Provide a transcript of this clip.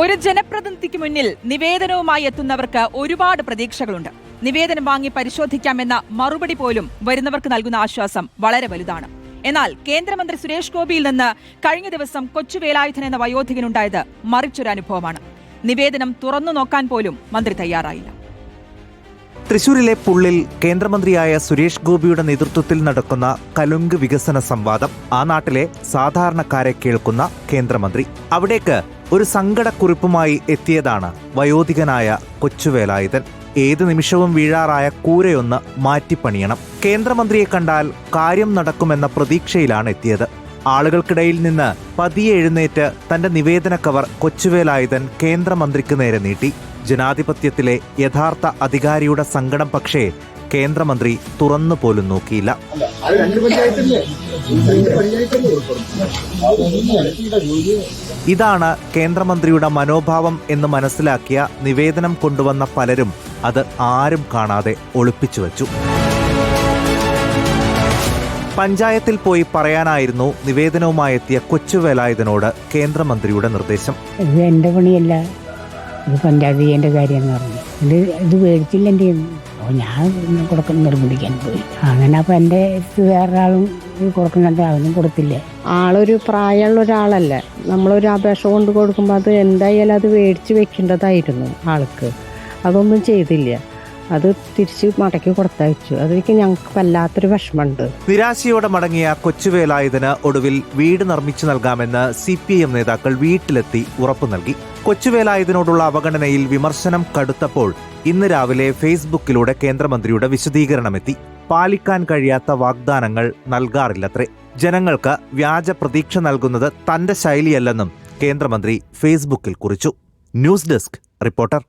ഒരു ജനപ്രതിനിധിക്ക് മുന്നിൽ നിവേദനവുമായി എത്തുന്നവർക്ക് ഒരുപാട് പ്രതീക്ഷകളുണ്ട്. നിവേദനം വാങ്ങി പരിശോധിക്കാമെന്ന മറുപടി പോലും വരുന്നവർക്ക് നൽകുന്ന ആശ്വാസം വളരെ വലുതാണ്. എന്നാൽ കേന്ദ്രമന്ത്രി സുരേഷ് ഗോപിയിൽ നിന്ന് കഴിഞ്ഞ ദിവസം കൊച്ചുവേലായുധൻ എന്ന വയോധികനുണ്ടായത് മറിച്ചൊരു അനുഭവമാണ്. നിവേദനം തുറന്നു നോക്കാൻ പോലും മന്ത്രി തയ്യാറായില്ല. തൃശൂരിലെ പുള്ളിൽ കേന്ദ്രമന്ത്രിയായ സുരേഷ് ഗോപിയുടെ നേതൃത്വത്തിൽ നടക്കുന്ന കലുങ്ക് വികസന സംവാദം ആ നാട്ടിലെ സാധാരണക്കാരെ കേൾക്കുന്ന കേന്ദ്രമന്ത്രി. അവിടേക്ക് ഒരു സങ്കടക്കുറിപ്പുമായി എത്തിയതാണ് വയോധികനായ കൊച്ചുവേലായുധൻ. ഏത് നിമിഷവും വീഴാറായ കൂരയൊന്ന് മാറ്റിപ്പണിയണം. കേന്ദ്രമന്ത്രിയെ കണ്ടാൽ കാര്യം നടക്കുമെന്ന പ്രതീക്ഷയിലാണ് എത്തിയത്. ആളുകൾക്കിടയിൽ നിന്ന് പതിയെ എഴുന്നേറ്റ് തന്റെ നിവേദന കവർ കൊച്ചുവേലായുധൻ കേന്ദ്രമന്ത്രിക്ക് നേരെ നീട്ടി. ജനാധിപത്യത്തിലെ യഥാർത്ഥ അധികാരിയുടെ സങ്കടം പക്ഷേ കേന്ദ്രമന്ത്രി തുറന്നു പോലും നോക്കിയില്ല ഇതാണ് കേന്ദ്രമന്ത്രിയുടെ മനോഭാവം എന്ന് മനസ്സിലാക്കിയ നിവേദനം കൊണ്ടുവന്ന പലരും അത് ആരും കാണാതെ ഒളിപ്പിച്ചു വച്ചു. പഞ്ചായത്തിൽ പോയി പറയാനായിരുന്നു നിവേദനവുമായി എത്തിയ കൊച്ചുവേലായുധനോട് കേന്ദ്രമന്ത്രിയുടെ നിർദ്ദേശം. ഇത് എന്റെ പണിയല്ല. ഇത് പഞ്ചായത്ത് ചെയ്യേണ്ട കാര്യമെന്ന് പറഞ്ഞു. ഇത് ഇത് മേടിച്ചില്ല എന്റെ അപ്പോൾ ഞാൻ കൊടുക്കുന്ന നിർബന്ധിക്കാൻ പോയി. അങ്ങനെ അപ്പോൾ എന്റെ അടുത്ത് വേറൊരാളും കൊടുക്കുന്നുണ്ട് അവനും കൊടുത്തില്ല. ആളൊരു പ്രായമുള്ള ഒരാളല്ലേ. നമ്മളൊരു അപേക്ഷ കൊണ്ട് കൊടുക്കുമ്പോൾ അത് എന്തായാലും അത് മേടിച്ച് വെക്കേണ്ടതായിരുന്നു ആൾക്ക്. അതൊന്നും ചെയ്തില്ല. അത് തിരിച്ച് മടക്കി കൊടുത്തയച്ചു. അതൊക്കെ ഞങ്ങൾക്ക് വല്ലാത്തൊരു വിഷമമുണ്ട്. നിരാശയോടെ മടങ്ങിയ കൊച്ചുവേലായുധന് ഒടുവിൽ വീട് നിർമ്മിച്ചു നൽകാമെന്ന് സി പി എം നേതാക്കൾ വീട്ടിലെത്തി ഉറപ്പു നൽകി. കൊച്ചുവേലായുധനോടുള്ള അവഗണനയിൽ വിമർശനം കടുത്തപ്പോൾ ഇന്ന് രാവിലെ ഫേസ്ബുക്കിലൂടെ കേന്ദ്രമന്ത്രിയുടെ വിശദീകരണമെത്തി. പാലിക്കാൻ കഴിയാത്ത വാഗ്ദാനങ്ങൾ നൽകാറില്ലത്രേ. ജനങ്ങൾക്ക് വ്യാജ പ്രതീക്ഷ നൽകുന്നത് തന്റെ ശൈലിയല്ലെന്നും കേന്ദ്രമന്ത്രി ഫേസ്ബുക്കിൽ കുറിച്ചു. News desk reporter.